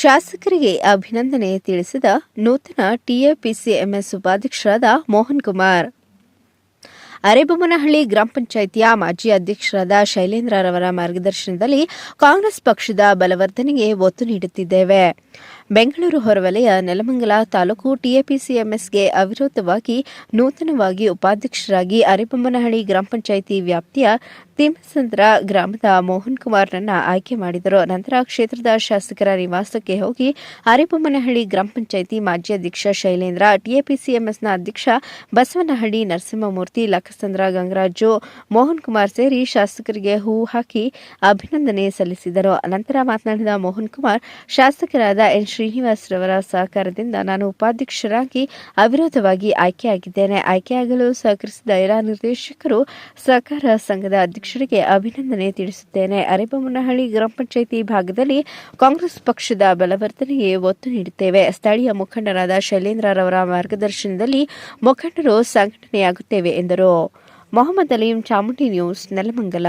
ಶಾಸಕರಿಗೆ ಅಭಿನಂದನೆ ತಿಳಿಸಿದ ನೂತನ ಟಿಎಪಿಸಿಎಂಎಸ್ ಉಪಾಧ್ಯಕ್ಷರಾದ ಮೋಹನ್ ಕುಮಾರ್. ಅರೆಬೊಮ್ಮನಹಳ್ಳಿ ಗ್ರಾಮ ಪಂಚಾಯಿತಿಯ ಮಾಜಿ ಅಧ್ಯಕ್ಷರಾದ ಶೈಲೇಂದ್ರರವರ ಮಾರ್ಗದರ್ಶನದಲ್ಲಿ ಕಾಂಗ್ರೆಸ್ ಪಕ್ಷದ ಬಲವರ್ಧನೆಗೆ ಒತ್ತು ನೀಡುತ್ತಿದ್ದೇವೆ. ಬೆಂಗಳೂರು ಹೊರವಲಯ ನೆಲಮಂಗಲ ತಾಲೂಕು ಟಿಎಪಿಸಿಎಂಎಸ್ಗೆ ಅವಿರೋಧವಾಗಿ ನೂತನವಾಗಿ ಉಪಾಧ್ಯಕ್ಷರಾಗಿ ಅರೆಬೊಮ್ಮನಹಳ್ಳಿ ಗ್ರಾಮ ಪಂಚಾಯಿತಿ ವ್ಯಾಪ್ತಿಯ ತಿಮ್ಮಸಂದ್ರ ಗ್ರಾಮದ ಮೋಹನ್ ಕುಮಾರ್ನನ್ನ ಆಯ್ಕೆ ಮಾಡಿದರು. ನಂತರ ಕ್ಷೇತ್ರದ ಶಾಸಕರ ನಿವಾಸಕ್ಕೆ ಹೋಗಿ ಅರೆಬೊಮ್ಮನಹಳ್ಳಿ ಗ್ರಾಮ ಪಂಚಾಯಿತಿ ಮಾಜಿ ಅಧ್ಯಕ್ಷ ಶೈಲೇಂದ್ರ ಟಿಎಪಿಸಿಎಂಎಸ್ನ ಅಧ್ಯಕ್ಷ ಬಸವನಹಳ್ಳಿ ನರಸಿಂಹಮೂರ್ತಿ, ಲಕ್ಕಸಂದ್ರ ಗಂಗರಾಜು, ಮೋಹನ್ ಕುಮಾರ್ ಸೇರಿ ಶಾಸಕರಿಗೆ ಹೂ ಹಾಕಿ ಅಭಿನಂದನೆ ಸಲ್ಲಿಸಿದರು. ನಂತರ ಮಾತನಾಡಿದ ಮೋಹನ್ ಕುಮಾರ್, ಶಾಸಕರಾದ ಎನ್ ಶ್ರೀನಿವಾಸ್ ರವರ ಸಹಕಾರದಿಂದ ನಾನು ಉಪಾಧ್ಯಕ್ಷರಾಗಿ ಅವಿರೋಧವಾಗಿ ಆಯ್ಕೆಯಾಗಿದ್ದೇನೆ. ಆಯ್ಕೆಯಾಗಲು ಸಹಕರಿಸಿದ ಎಲ್ಲಾ ನಿರ್ದೇಶಕರು ಸಹಕಾರ ಸಂಘದ ಅಧ್ಯಕ್ಷರಿಗೆ ಅಭಿನಂದನೆ ತಿಳಿಸುತ್ತೇನೆ. ಅರೆಬೊಮ್ಮನಹಳ್ಳಿ ಗ್ರಾಮ ಪಂಚಾಯಿತಿ ಭಾಗದಲ್ಲಿ ಕಾಂಗ್ರೆಸ್ ಪಕ್ಷದ ಬಲವರ್ಧನೆಗೆ ಒತ್ತು ನೀಡುತ್ತೇವೆ. ಸ್ಥಳೀಯ ಮುಖಂಡರಾದ ಶೈಲೇಂದ್ರರವರ ಮಾರ್ಗದರ್ಶನದಲ್ಲಿ ಮುಖಂಡರು ಸಂಘಟನೆಯಾಗುತ್ತೇವೆ ಎಂದರು. ಮೊಹಮ್ಮದ್ ಅಲೀಂ ಚಾಮುಂಡಿ ನ್ಯೂಸ್, ನೆಲಮಂಗಲ.